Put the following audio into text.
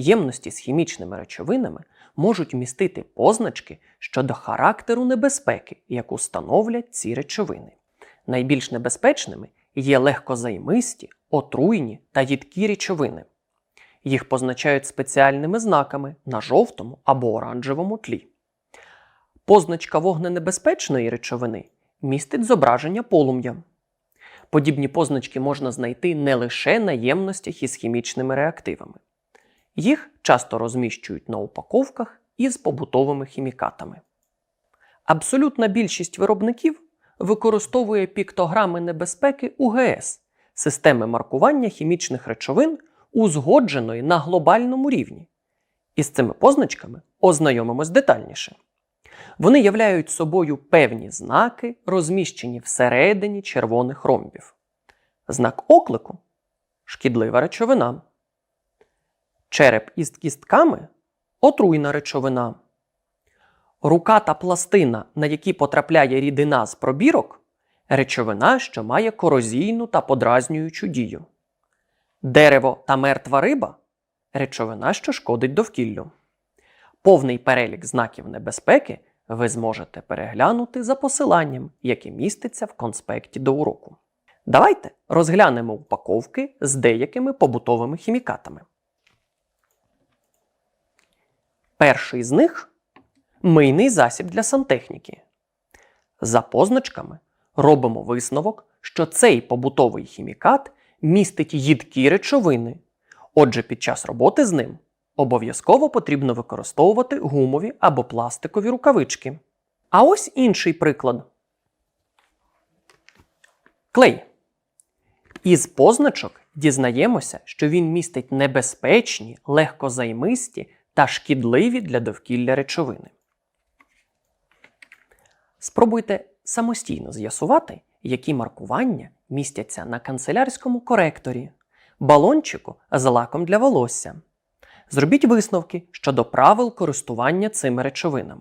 ємності з хімічними речовинами можуть містити позначки щодо характеру небезпеки, яку становлять ці речовини. Найбільш небезпечними є легкозаймисті, отруйні та їдкі речовини. Їх позначають спеціальними знаками на жовтому або оранжевому тлі. Позначка вогненебезпечної речовини містить зображення полум'я. Подібні позначки можна знайти не лише на ємностях із хімічними реактивами. Їх часто розміщують на упаковках із побутовими хімікатами. Абсолютна більшість виробників використовує піктограми небезпеки УГС системи маркування хімічних речовин, узгодженої на глобальному рівні. Із цими позначками ознайомимось детальніше. Вони являють собою певні знаки, розміщені всередині червоних ромбів. Знак оклику шкідлива речовина. Череп із кістками отруйна речовина. Рука та пластина, на які потрапляє рідина з пробірок, речовина, що має корозійну та подразнюючу дію. Дерево та мертва риба речовина, що шкодить довкіллю. Повний перелік знаків небезпеки ви зможете переглянути за посиланням, яке міститься в конспекті до уроку. Давайте розглянемо упаковки з деякими побутовими хімікатами. Перший з них мийний засіб для сантехніки. За позначками робимо висновок, що цей побутовий хімікат містить їдкі речовини. Отже, під час роботи з ним обов'язково потрібно використовувати гумові або пластикові рукавички. А ось інший приклад. Клей. Із позначок дізнаємося, що він містить небезпечні, легкозаймисті та шкідливі для довкілля речовини. Спробуйте самостійно з'ясувати, які маркування містяться на канцелярському коректорі, балончику з лаком для волосся. Зробіть висновки щодо правил користування цими речовинами.